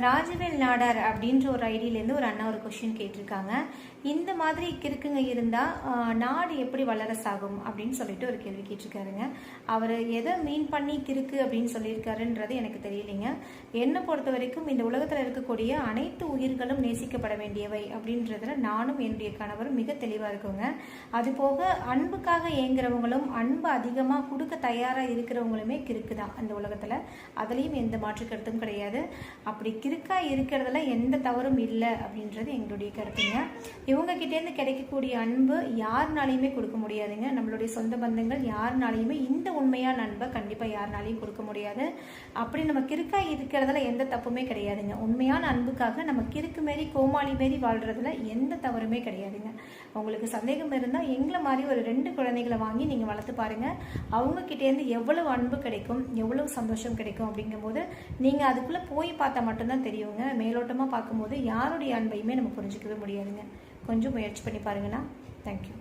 ராஜவேல் நாடார் அப்படின்ற ஒரு ஐடியிலேருந்து ஒரு அண்ணா ஒரு கொஷின் கேட்டிருக்காங்க. இந்த மாதிரி கிறுக்குங்க இருந்தால் நாடு எப்படி வல்லரசாகும் அப்படின்னு சொல்லிட்டு ஒரு கேள்வி கேட்டிருக்காருங்க. அவர் எதை மீன் பண்ணி கிறுக்கு அப்படின்னு சொல்லியிருக்காருன்றது எனக்கு தெரியலைங்க. என்னை பொறுத்த வரைக்கும் இந்த உலகத்தில் இருக்கக்கூடிய அனைத்து உயிர்களும் நேசிக்கப்பட வேண்டியவை அப்படின்றதுல நானும் என்னுடைய கணவரும் மிக தெளிவாக இருக்குங்க. அது போக அன்புக்காக ஏங்குறவங்களும் அன்பு அதிகமாக கொடுக்க தயாராக இருக்கிறவங்களுமே கிறுக்கு தான் அந்த உலகத்தில். அதுலேயும் எந்த மாற்று கருத்தும் கிடையாது. அப்படி கிறுக்கா இருக்கிறதுல எந்த தவறும் இல்லை அப்படின்றது எங்களுடைய கருத்துங்க. இவங்க கிட்டேருந்து கிடைக்கக்கூடிய அன்பு யாருனாலையுமே கொடுக்க முடியாதுங்க. நம்மளுடைய சொந்த பந்தங்கள் யாருனாலையுமே இந்த உண்மையான அன்பை கண்டிப்பாக யாருனாலையும் கொடுக்க முடியாது. அப்படி நம்ம கிறுக்கா இருக்கிறதுல எந்த தப்புமே கிடையாதுங்க. உண்மையான அன்புக்காக நம்ம கிறுக்கு மாரி கோமாளி மாரி வாழ்றதுல எந்த தவறுமே கிடையாதுங்க. உங்களுக்கு சந்தேகம் இருந்தால் எங்களை மாதிரி ஒரு ரெண்டு குழந்தைகளை வாங்கி நீங்கள் வளர்த்து பாருங்க. அவங்க கிட்டேருந்து எவ்வளவு அன்பு கிடைக்கும் எவ்வளவு சந்தோஷம் கிடைக்கும் அப்படிங்கும்போது நீங்கள் அதுக்குள்ளே போய் பார்த்தா மட்டும்தான் தெரியுங்க. மேலோட்டமாக பார்க்கும்போது யாருடைய அன்பையுமே நம்ம புரிஞ்சுக்கவே முடியாதுங்க. கொஞ்சம் முயற்சி பண்ணி பாருங்கண்ணா. தேங்க்யூ